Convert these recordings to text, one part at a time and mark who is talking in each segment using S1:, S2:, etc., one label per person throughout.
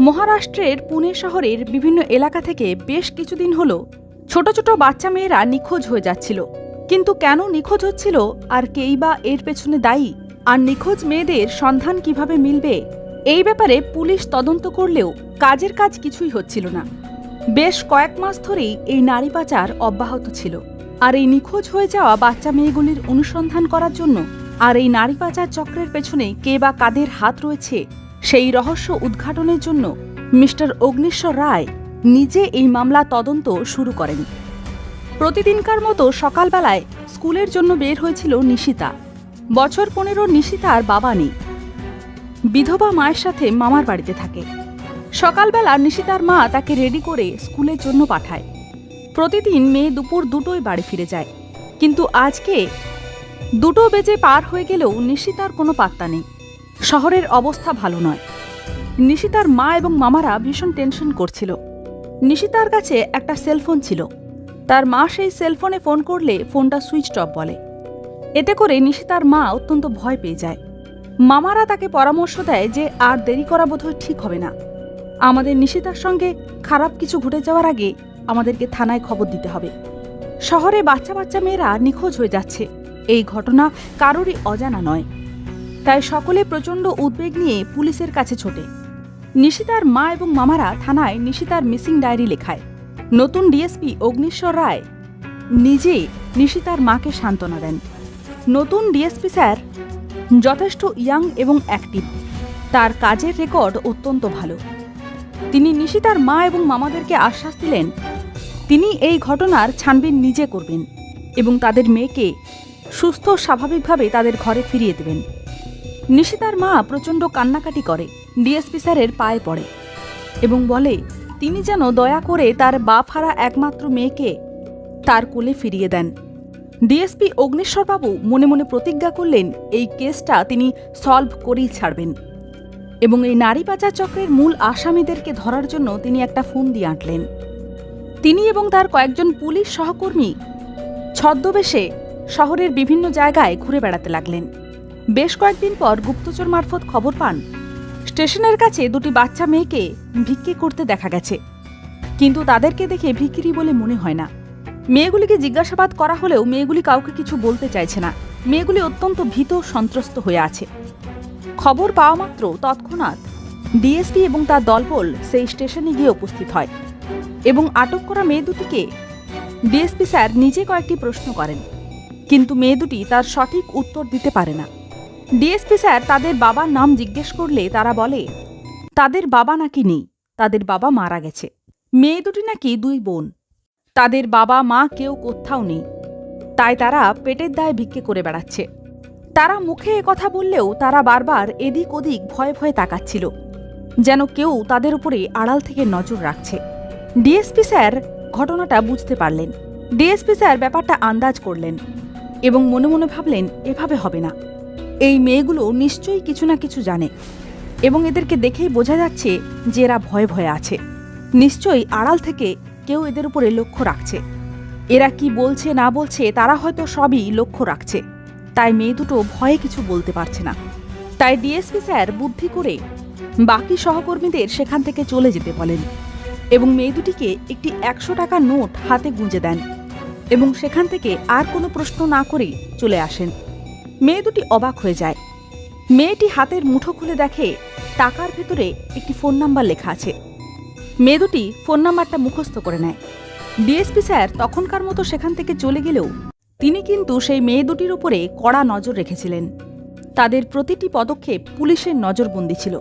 S1: মহারাষ্ট্রের পুনে শহরের বিভিন্ন এলাকা থেকে বেশ কিছুদিন হল ছোট ছোট বাচ্চা মেয়েরা নিখোঁজ হয়ে যাচ্ছিল। কিন্তু কেন নিখোঁজ হচ্ছিল আর কেই বা এর পেছনে দায়ী? আর নিখোঁজ মেয়েদের সন্ধান কীভাবে মিলবে? এই ব্যাপারে পুলিশ তদন্ত করলেও কাজের কাজ কিছুই হচ্ছিল না। বেশ কয়েক মাস ধরেই এই নারী পাচার অব্যাহত ছিল। আর এই নিখোঁজ হয়ে যাওয়া বাচ্চা মেয়েগুলির অনুসন্ধান করার জন্য আর এই নারী পাচার চক্রের পেছনে কে বা কাদের হাত রয়েছে সেই রহস্য উদ্ঘাটনের জন্য মিস্টার অগ্নিশ্বর রায় নিজে এই মামলা তদন্ত শুরু করেন। প্রতিদিনকার মতো সকালবেলায় স্কুলের জন্য বের হয়েছিল নিশিতা। বছর পনেরো নিশিতার বাবা নেই। বিধবা মায়ের সাথে মামার বাড়িতে থাকে। সকালবেলা নিশিতার মা তাকে রেডি করে স্কুলের জন্য পাঠায়। প্রতিদিন মেয়ে দুপুর দুটোই বাড়ি ফিরে যায়। কিন্তু আজকে দুটো বেজে পার হয়ে গেলেও নিশিতার কোনো পাত্তা নেই। শহরের অবস্থা ভালো নয়। নিশিতার মা এবং মামারা ভীষণ টেনশন করছিল। নিশিতার কাছে একটা সেলফোন ছিল। তার মা সেই সেলফোনে ফোন করলে ফোনটা সুইচ অফ বলে। এতে করে নিশিতার মা অত্যন্ত ভয় পেয়ে যায়। মামারা তাকে পরামর্শ দেয় যে আর দেরি করা বোধহয় ঠিক হবে না। আমাদের নিশিতার সঙ্গে খারাপ কিছু ঘটে যাওয়ার আগে আমাদেরকে থানায় খবর দিতে হবে। শহরে বাচ্চা বাচ্চা মেয়েরা নিখোঁজ হয়ে যাচ্ছে। এই ঘটনা কারোরই অজানা নয়। তাই সকলে প্রচণ্ড উদ্বেগ নিয়ে পুলিশের কাছে ছোটে। নিশিতার মা এবং মামারা থানায় নিশিতার মিসিং ডায়েরি লেখায়। নতুন ডিএসপি অগ্নিশ্বর রায় নিজে নিশিতার মাকে সান্ত্বনা দেন। নতুন ডিএসপি স্যার যথেষ্ট ইয়াং এবং অ্যাক্টিভ। তার কাজের রেকর্ড অত্যন্ত ভালো। তিনি নিশিতার মা এবং মামাদেরকে আশ্বাস দিলেন, তিনি এই ঘটনার ছানবিন নিজে করবেন এবং তাদের মেয়েকে সুস্থ স্বাভাবিকভাবে তাদের ঘরে ফিরিয়ে দেবেন। নিশিতার মা প্রচণ্ড কান্নাকাটি করে। ডিএসপি স্যারের পায়ে পড়ে এবং বলে, তিনি যেন দয়া করে তার বাপ হারা একমাত্র মেয়েকে তার কোলে ফিরিয়ে দেন। ডিএসপি অগ্নেশ্বরবাবু মনে মনে প্রতিজ্ঞা করলেন, এই কেসটা তিনি সলভ করেই ছাড়বেন। এবং এই নারী পাচার চক্রের মূল আসামিদেরকে ধরার জন্য তিনি একটা ফোন দিয়ে আঁটলেন। তিনি এবং তার কয়েকজন পুলিশ সহকর্মী ছদ্মবেশে শহরের বিভিন্ন জায়গায় ঘুরে বেড়াতে লাগলেন। বেশ কয়েকদিন পর গুপ্তচর মারফত খবর পান। স্টেশনের কাছে দুটি বাচ্চা মেয়েকে ভিক্ষে করতে দেখা গেছে। কিন্তু তাদেরকে দেখে ভিখিরি বলে মনে হয় না। মেয়েগুলিকে জিজ্ঞাসাবাদ করা হলেও মেয়েগুলি কাউকে কিছু বলতে চাইছে না। মেয়েগুলি অত্যন্ত ভীত সন্ত্রস্ত হয়ে আছে। খবর পাওয়া মাত্র তৎক্ষণাৎ ডিএসপি এবং তার দলবল সেই স্টেশনে গিয়ে উপস্থিত হয় এবং আটক করা মেয়ে দুটিকে ডিএসপি স্যার নিজে কয়েকটি প্রশ্ন করেন। কিন্তু মেয়ে দুটি তার সঠিক উত্তর দিতে পারে না। ডিএসপি স্যার তাদের বাবার নাম জিজ্ঞেস করলে তারা বলে, তাদের বাবা নাকি নেই, তাদের বাবা মারা গেছে। মেয়ে দুটি নাকি দুই বোন। তাদের বাবা মা কেউ কোথাও নেই। তাই তারা পেটের দায়ে ভিক্ষে করে বেড়াচ্ছে। তারা মুখে কথা বললেও তারা বারবার এদিক ওদিক ভয়ে ভয়ে তাকাচ্ছিল, যেন কেউ তাদের উপরে আড়াল থেকে নজর রাখছে। ডিএসপি স্যার ঘটনাটা বুঝতে পারলেন। ডিএসপি স্যার ব্যাপারটা আন্দাজ করলেন এবং মনে মনে ভাবলেন, এভাবে হবে না। এই মেয়েগুলো নিশ্চয়ই কিছু না কিছু জানে। এবং এদেরকে দেখেই বোঝা যাচ্ছে যে এরা ভয়ে ভয়ে আছে। নিশ্চয়ই আড়াল থেকে কেউ এদের উপরে লক্ষ্য রাখছে। এরা কি বলছে না বলছে তারা হয়তো সবই লক্ষ্য রাখছে। তাই মেয়ে দুটো ভয়ে কিছু বলতে পারছে না। তাই ডিএসপি স্যার বুদ্ধি করে বাকি সহকর্মীদের সেখান থেকে চলে যেতে বলেন এবং মেয়ে দুটিকে একটি একশো টাকা নোট হাতে গুঁজে দেন এবং সেখান থেকে আর কোনো প্রশ্ন না করেই চলে আসেন। মেয়ে দুটি অবাক হয়ে যায়। মেয়েটি হাতের মুঠো খুলে দেখে টাকার ভেতরে একটি ফোন নাম্বার লেখা আছে। মেয়ে দুটি ফোন নাম্বারটা মুখস্থ করে নেয়। ডিএসপি স্যার তখনকার মতো সেখান থেকে চলে গেলেও তিনি কিন্তু সেই মেয়ে দুটির উপরে কড়া নজর রেখেছিলেন। তাদের প্রতিটি পদক্ষেপ পুলিশের নজরবন্দি ছিল।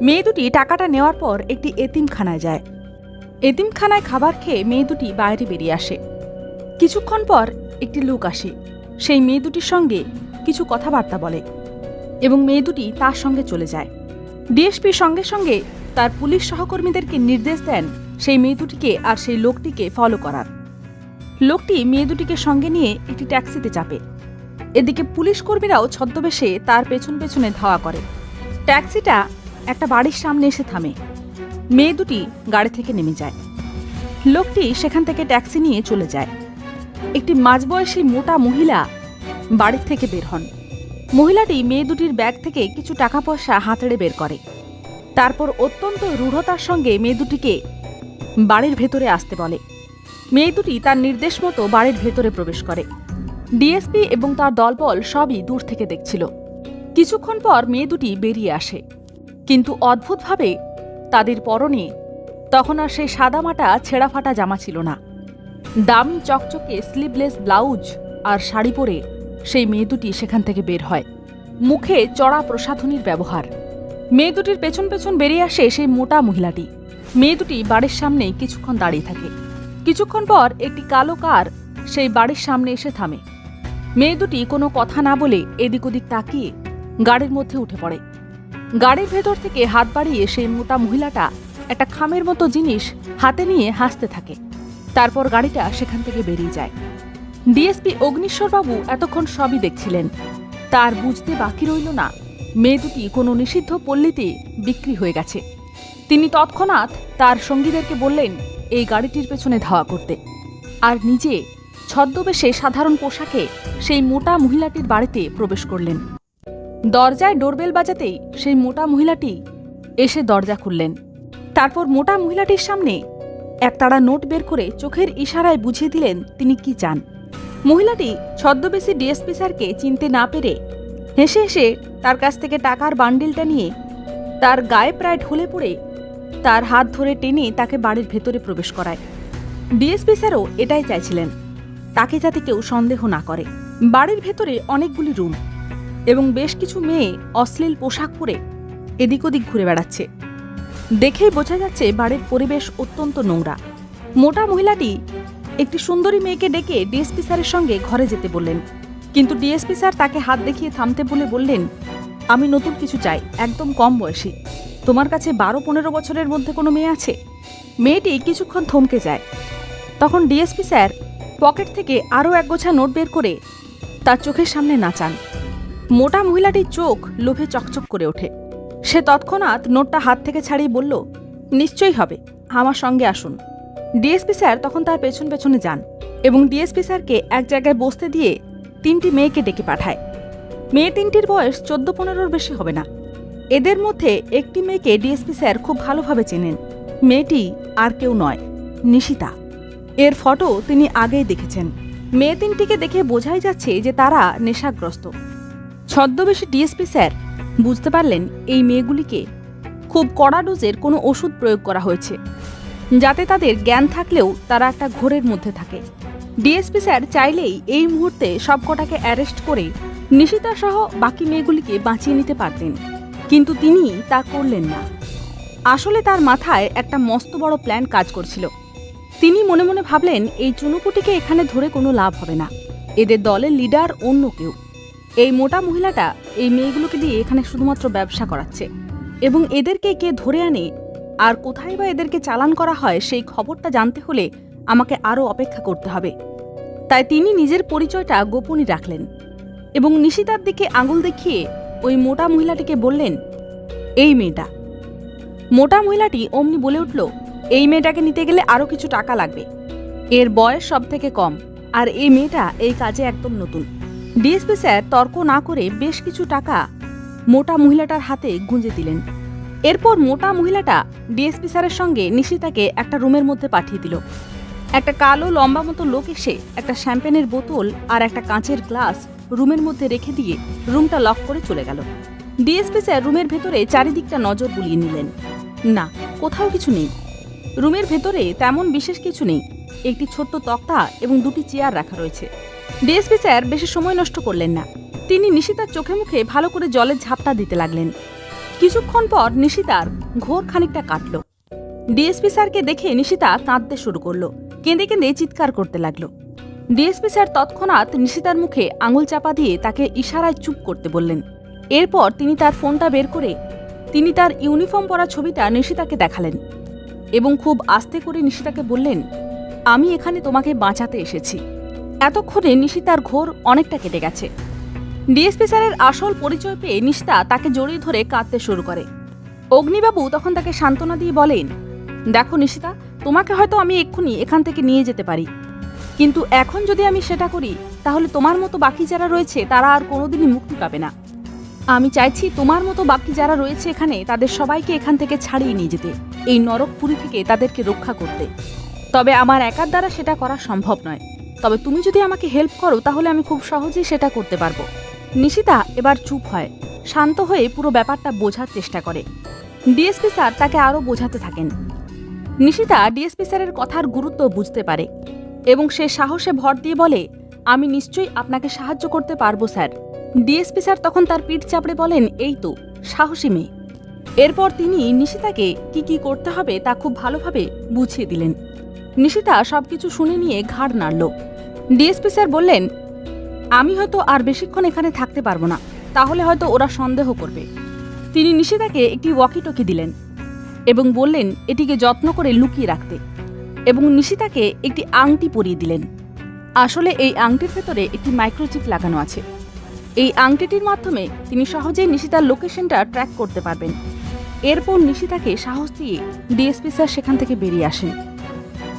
S1: মেয়ে দুটি টাকাটা নেওয়ার পর একটি এতিমখানায় যায়। এতিমখানায় খাবার খেয়ে মেয়ে দুটি বাইরে বেরিয়ে আসে। কিছুক্ষণ পর একটি লোক আসে। সেই মেয়ে দুটির সঙ্গে কিছু কথাবার্তা বলে এবং মেয়ে দুটি তার সঙ্গে চলে যায়। ডিএসপির সঙ্গে সঙ্গে তার পুলিশ সহকর্মীদেরকে নির্দেশ দেন সেই মেয়ে দুটিকে আর সেই লোকটিকে ফলো করার। লোকটি মেয়ে দুটিকে সঙ্গে নিয়ে একটি ট্যাক্সিতে চাপে। এদিকে পুলিশ কর্মীরাও ছদ্মবেশে তার পেছন পেছনে ধাওয়া করে। ট্যাক্সিটা একটা বাড়ির সামনে এসে থামে। মেয়ে দুটি গাড়ি থেকে নেমে যায়। লোকটি সেখান থেকে ট্যাক্সি নিয়ে চলে যায়। একটি মাঝবয়সী মোটা মহিলা বাড়ির থেকে বের হন। মহিলাটি মেয়ে দুটির ব্যাগ থেকে কিছু টাকা পয়সা হাতড়ে বের করে। তারপর অত্যন্ত রূঢ়তার সঙ্গে মেয়ে দুটিকে বাড়ির ভেতরে আসতে বলে। মেয়ে দুটি তার নির্দেশ মতো বাড়ির ভেতরে প্রবেশ করে। ডিএসপি এবং তার দলবল সবই দূর থেকে দেখছিল। কিছুক্ষণ পর মেয়ে দুটি বেরিয়ে আসে। কিন্তু অদ্ভুতভাবে তাদের পরনে তখন আর সেই সাদামাটা ছেঁড়াফাটা জামা ছিল না। দামি চকচকে স্লিভলেস ব্লাউজ আর শাড়ি পরে সেই মেয়ে দুটি সেখান থেকে বের হয়। মুখে চড়া প্রসাধনীর ব্যবহার। মেয়ে দুটির পেছন পেছন বেরিয়ে আসে সেই মোটা মহিলাটি। মেয়ে দুটি বাড়ির সামনে কিছুক্ষণ দাঁড়িয়ে থাকে। কিছুক্ষণ পর একটি কালো কার সেই বাড়ির সামনে এসে থামে। মেয়ে দুটি কোনো কথা না বলে এদিক ওদিক তাকিয়ে গাড়ির মধ্যে উঠে পড়ে। গাড়ির ভেতর থেকে হাত বাড়িয়ে সেই মোটা মহিলাটা একটা খামের মতো জিনিস হাতে নিয়ে হাসতে থাকে। তারপর গাড়িটা সেখান থেকে বেরিয়ে যায়। ডিএসপি অগ্নিশ্বরবাবু এতক্ষণ সবই দেখছিলেন। তার বুঝতে বাকি রইল না। মেয়ে দুটি কোনো নিষিদ্ধ পল্লীতে বিক্রি হয়ে গেছে। তিনি তৎক্ষণাৎ তার সঙ্গীদেরকে বললেন, এই গাড়িটির পেছনে ধাওয়া করতে। আর নিজে ছদ্মবেশে সাধারণ পোশাকে সেই মোটা মহিলাটির বাড়িতে প্রবেশ করলেন। দরজায় ডোরবেল বাজাতেই সেই মোটা মহিলাটি এসে দরজা খুললেন। তারপর মোটা মহিলাটির সামনে একতাড়া নোট বের করে চোখের ইশারায় বুঝিয়ে দিলেন তিনি কি চান। মহিলাটি ছদ্মবেশী ডিএসপি স্যারকে চিনতে না পেরে হেসে হেসে তার কাছ থেকে টাকার বান্ডিলটা নিয়ে তার গায়ে প্রায় ঢলে পড়ে তার হাত ধরে টেনে তাকে বাড়ির ভেতরে প্রবেশ করায়। ডিএসপি স্যারও এটাই চাইছিলেন, তাকে যাতে কেউ সন্দেহ না করে। বাড়ির ভেতরে অনেকগুলি রুম এবং বেশ কিছু মেয়ে অশ্লীল পোশাক পরে এদিক ওদিক ঘুরে বেড়াচ্ছে। দেখেই বোঝা যাচ্ছে বাড়ির পরিবেশ অত্যন্ত নোংরা। মোটা মহিলাটি একটি সুন্দরী মেয়েকে ডেকে ডিএসপি স্যারের সঙ্গে ঘরে যেতে বললেন। কিন্তু ডিএসপি স্যার তাকে হাত দেখিয়ে থামতে বলে বললেন, আমি নতুন কিছু চাই, একদম কম বয়সী। তোমার কাছে বারো পনেরো বছরের মধ্যে কোনো মেয়ে আছে? মেয়েটি কিছুক্ষণ থমকে যায়। তখন ডিএসপি স্যার পকেট থেকে আরও এক গোছা নোট বের করে তার চোখের সামনে নাচান। মোটা মহিলাটির চোখ লোভে চকচক করে ওঠে। সে তৎক্ষণাৎ নোটটা হাত থেকে ছাড়িয়ে বলল, নিশ্চয়ই হবে, আমার সঙ্গে আসুন। ডিএসপি স্যার তখন তার পেছন পেছনে যান এবং ডিএসপি স্যারকে এক জায়গায় বসতে দিয়ে তিনটি মেয়েকে ডেকে পাঠায়। মেয়ে তিনটির বয়স চোদ্দ পনেরোর বেশি হবে না। এদের মধ্যে একটি মেয়েকে ডিএসপি স্যার খুব ভালোভাবে চেনেন। মেয়েটি আর কেউ নয়, নিশিতা। এর ফটো তিনি আগেই দেখেছেন। মেয়ে তিনটিকে দেখে বোঝাই যাচ্ছে যে তারা নেশাগ্রস্ত। ছদ্মবেশী ডিএসপি স্যার বুঝতে পারলেন এই মেয়েগুলিকে খুব কড়া ডোজের কোনো ওষুধ প্রয়োগ করা হয়েছে। যাতে তাদের জ্ঞান থাকলেও তারা একটা ঘোরের মধ্যে থাকে। ডিএসপি স্যার চাইলেই এই মুহূর্তে সবকটাকে অ্যারেস্ট করে নিশিতা সহ বাকি মেয়েগুলিকে বাঁচিয়ে নিতে পারতেন। কিন্তু তিনি তা করলেন না। আসলে তার মাথায় একটা মস্ত বড় প্ল্যান কাজ করছিল। তিনি মনে মনে ভাবলেন, এই চুনুপুটিকে এখানে ধরে কোনো লাভ হবে না। এদের দলের লিডার অন্য কেউ। এই মোটা মহিলাটা এই মেয়েগুলোকে দিয়ে এখানে শুধুমাত্র ব্যবসা করাচ্ছে। এবং এদেরকে কে ধরে আনে আর কোথায় বা এদেরকে চালান করা হয় সেই খবরটা জানতে হলে আমাকে আরও অপেক্ষা করতে হবে। তাই তিনি নিজের পরিচয়টা গোপনই রাখলেন এবং নিশিতার দিকে আঙুল দেখিয়ে ওই মোটা মহিলাটিকে বললেন, এই মেয়েটা। মোটা মহিলাটি অমনি বলে উঠল, এই মেয়েটাকে নিতে গেলে আরও কিছু টাকা লাগবে। এর বয়স সব থেকে কম, আর এই মেয়েটা এই কাজে একদম নতুন। ডিএসপি স্যার তর্ক না করে বেশ কিছু টাকা মোটা মহিলাটার হাতে গুঁজে দিলেন। এরপর মোটা মহিলাটা ডিএসপি স্যারের সঙ্গে নিশিতাকে একটা রুমের মধ্যে পাঠিয়ে দিল। একটা কালো লম্বা মতো লোক এসে একটা শ্যাম্পেনের বোতল আর একটা কাঁচের গ্লাস রুমের মধ্যে রেখে দিয়ে রুমটা লক করে চলে গেল। ডিএসপি স্যার রুমের ভেতরে চারিদিকটা নজর বুলিয়ে নিলেন। না, কোথাও কিছু নেই। রুমের ভেতরে তেমন বিশেষ কিছু নেই। একটি ছোট্ট তক্তা এবং দুটি চেয়ার রাখা রয়েছে। ডিএসপি স্যার বেশি সময় নষ্ট করলেন না। তিনি নিশিতার চোখে মুখে ভালো করে জলের ঝাপটা দিতে লাগলেন। কিছুক্ষণ পর নিশিতার ঘোর খানিকটা কাটল। ডিএসপি স্যারকে দেখে নিশিতা কাঁদতে শুরু করল, কেঁদে কেঁদে চিৎকার করতে লাগল। ডিএসপি স্যার তৎক্ষণাৎ নিশিতার মুখে আঙুল চাপা দিয়ে তাকে ইশারায় চুপ করতে বললেন। এরপর তিনি তার ফোনটা বের করে তিনি তার ইউনিফর্ম পরা ছবিটা নিশিতাকে দেখালেন এবং খুব আস্তে করে নিশিতাকে বললেন, আমি এখানে তোমাকে বাঁচাতে এসেছি। এতক্ষণে নিশিতার ঘোর অনেকটা কেটে গেছে। ডিএসপি স্যারের আসল পরিচয় পেয়ে নিশিতা তাকে জড়িয়ে ধরে কাঁদতে শুরু করে। অগ্নিবাবু তখন তাকে সান্ত্বনা দিয়ে বলেন, দেখো নিশিতা, তোমাকে হয়তো আমি এক্ষুনি এখান থেকে নিয়ে যেতে পারি। কিন্তু এখন যদি আমি সেটা করি, তাহলে তোমার মতো বাকি যারা রয়েছে, তারা আর কোনোদিনই মুক্তি পাবে না। আমি চাইছি তোমার মতো বাকি যারা রয়েছে এখানে, তাদের সবাইকে এখান থেকে ছাড়িয়ে নিয়ে যেতে, এই নরকপুরী থেকে তাদেরকে রক্ষা করতে। তবে আমার একার দ্বারা সেটা করা সম্ভব নয়। তবে তুমি যদি আমাকে হেল্প করো, তাহলে আমি খুব সহজেই সেটা করতে পারব। নিশিতা এবার চুপ হয়, শান্ত হয়ে পুরো ব্যাপারটা বোঝার চেষ্টা করে। ডিএসপি স্যার তাকে আরও বোঝাতে থাকেন। নিশিতা ডিএসপি স্যারের কথার গুরুত্ব বুঝতে পারে এবং সে সাহসে ভর দিয়ে বলে, আমি নিশ্চয়ই আপনাকে সাহায্য করতে পারব, স্যার। ডিএসপি স্যার তখন তার পিঠ চাপড়ে বলেন, এই তো, সাহসী মেয়ে। এরপর তিনি নিশিতাকে কি কি করতে হবে তা খুব ভালোভাবে বুঝিয়ে দিলেন। নিশিতা সবকিছু শুনে নিয়ে ঘাড় নাড়ল। ডিএসপি স্যার বললেন আমি হয়তো আর বেশিক্ষণ এখানে থাকতে পারব না। তাহলে হয়তো ওরা সন্দেহ করবে। তিনি নিশিতাকে একটি ওয়াকিটকি দিলেন এবং বললেন, এটিকে যত্ন করে লুকিয়ে রাখতে। এবং নিশিতাকে একটি আংটি পরিয়ে দিলেন। আসলে এই আংটির ভেতরে একটি মাইক্রোচিপ লাগানো আছে। এই আংটিটির মাধ্যমে তিনি সহজেই নিশিতার লোকেশনটা ট্র্যাক করতে পারবেন। এরপর নিশিতাকে সাহস দিয়ে ডিএসপি স্যার সেখান থেকে বেরিয়ে আসেন।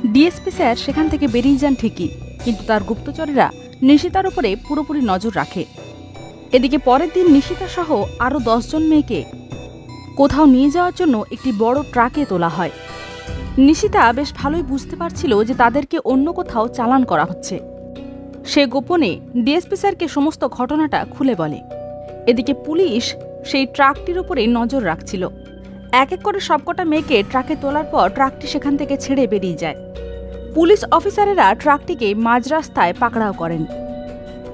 S1: ডিএসপি স্যার সেখান থেকে বেরিয়ে যান ঠিকই, কিন্তু তার গুপ্তচরেরা নিশিতার উপরে পুরোপুরি নজর রাখে। এদিকে পরের দিন নিশিতা সহ আরও দশজন মেয়েকে কোথাও নিয়ে যাওয়ার জন্য একটি বড় ট্রাকে তোলা হয়। নিশিতা বেশ ভালোই বুঝতে পারছিল যে তাদেরকে অন্য কোথাও চালান করা হচ্ছে। সে গোপনে ডিএসপি স্যারকে সমস্ত ঘটনাটা খুলে বলে। এদিকে পুলিশ সেই ট্রাকটির উপরে নজর রাখছিল। এক এক করে সবকটা মেয়েকে ট্রাকে তোলার পর ট্রাকটি সেখান থেকে ছেড়ে বেরিয়ে যায়। পুলিশ অফিসারেরা ট্রাকটিকে মাঝ রাস্তায় পাকড়াও করেন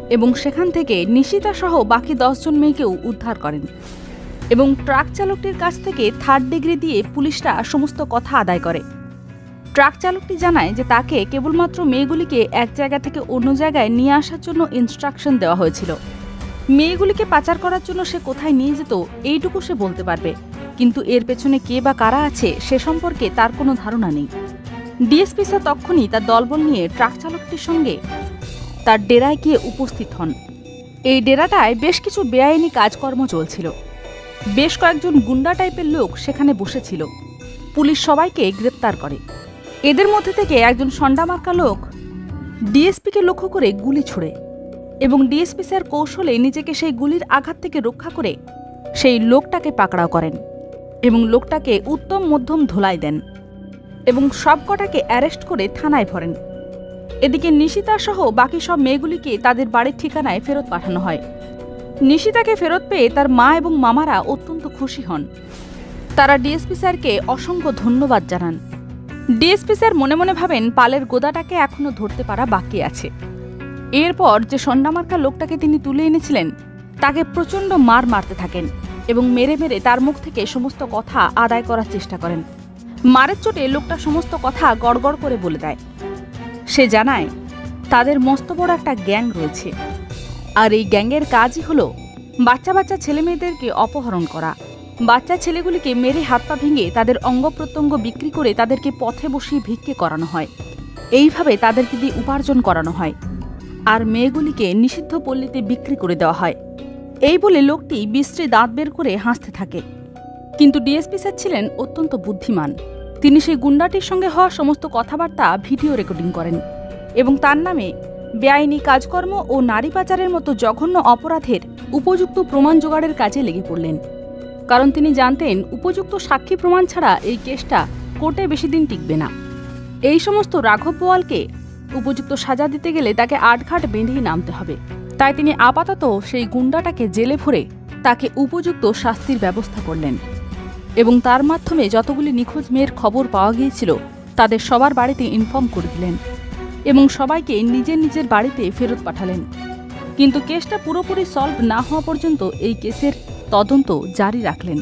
S1: এবং সেখান থেকে নিশিতা সহ বাকি দশজন মেয়েকেও উদ্ধার করেন এবং ট্রাক চালকটির কাছ থেকে থার্ড ডিগ্রি দিয়ে পুলিশরা সমস্ত কথা আদায় করে। ট্রাক চালকটি জানায় যে তাকে কেবলমাত্র মেয়েগুলিকে এক জায়গা থেকে অন্য জায়গায় নিয়ে আসার জন্য ইনস্ট্রাকশন দেওয়া হয়েছিল। মেয়েগুলিকে পাচার করার জন্য সে কোথায় নিয়ে যেত এইটুকু সে বলতে পারবে। কিন্তু এর পেছনে কে বা কারা আছে সে সম্পর্কে তার কোনো ধারণা নেই। ডিএসপি স্যার তখনই তার দলবল নিয়ে ট্রাক চালকটির সঙ্গে তার ডেরায় গিয়ে উপস্থিত হন। এই ডেরাটায় বেশ কিছু বেআইনি কাজকর্ম চলছিল। বেশ কয়েকজন গুন্ডা টাইপের লোক সেখানে বসেছিল। পুলিশ সবাইকে গ্রেপ্তার করে। এদের মধ্যে থেকে একজন সন্ডামার্কা লোক ডিএসপিকে লক্ষ্য করে গুলি ছুড়ে এবং ডিএসপি স্যার কৌশলে নিজেকে সেই গুলির আঘাত থেকে রক্ষা করে সেই লোকটাকে পাকড়াও করেন এবং লোকটাকে উত্তম মধ্যম ধোলাই দেন। এবং সবকটাকে অ্যারেস্ট করে থানায় ভরেন। এদিকে নিশিতা সহ বাকি সব মেয়েগুলিকে তাদের বাড়ির ঠিকানায় ফেরত পাঠানো হয়। নিশিতাকে ফেরত পেয়ে তার মা এবং মামারা অত্যন্ত খুশি হন। তারা ডিএসপি স্যারকে অসংখ্য ধন্যবাদ জানান। ডিএসপি স্যার মনে মনে ভাবেন পালের গোদাটাকে এখনও ধরতে পারা বাকি আছে। এরপর যে সন্ডামার্কা লোকটাকে তিনি তুলে এনেছিলেন, তাকে প্রচণ্ড মার মারতে থাকেন এবং মেরে মেরে তার মুখ থেকে সমস্ত কথা আদায় করার চেষ্টা করেন। মারের চোটে লোকটা সমস্ত কথা গড়গড় করে বলে দেয়। সে জানায়, তাদের মস্ত বড় একটা গ্যাং রয়েছে। আর এই গ্যাংয়ের কাজই হলো বাচ্চা বাচ্চা ছেলে মেয়েদেরকে অপহরণ করা। বাচ্চা ছেলেগুলিকে মেরে হাত পা ভেঙে তাদের অঙ্গ প্রত্যঙ্গ বিক্রি করে তাদেরকে পথে বসিয়ে ভিক্ষে করানো হয়। এইভাবে তাদেরকে দিয়ে উপার্জন করানো হয়। আর মেয়েগুলিকে নিষিদ্ধ পল্লীতে বিক্রি করে দেওয়া হয়। এই বলে লোকটি বিশ্রী দাঁত বের করে হাসতে থাকে। কিন্তু ডিএসপি স্যার ছিলেন অত্যন্ত বুদ্ধিমান। তিনি সেই গুন্ডাটির সঙ্গে হওয়া সমস্ত কথাবার্তা ভিডিও রেকর্ডিং করেন এবং তার নামে বেআইনি কাজকর্ম ও নারী পাচারের মতো জঘন্য অপরাধের উপযুক্ত প্রমাণ জোগাড়ের কাজে লেগে পড়লেন। কারণ তিনি জানতেন, উপযুক্ত সাক্ষী প্রমাণ ছাড়া এই কেসটা কোর্টে বেশি দিন টিকবে না। এই সমস্ত রাঘব বোয়ালকে উপযুক্ত সাজা দিতে গেলে তাকে আটঘাট বেঁধেই নামতে হবে। তাই তিনি আপাতত সেই গুন্ডাটাকে জেলে ভরে তাকে উপযুক্ত শাস্তির ব্যবস্থা করলেন। এবং তার মাধ্যমে যতগুলি নিখোঁজ মেয়ের খবর পাওয়া গিয়েছিল, তাদের সবার বাড়িতে ইনফর্ম করে দিলেন এবং সবাইকে নিজের নিজের বাড়িতে ফেরত পাঠালেন। কিন্তু কেসটা পুরোপুরি সলভ না হওয়া পর্যন্ত এই কেসের তদন্ত জারি রাখলেন।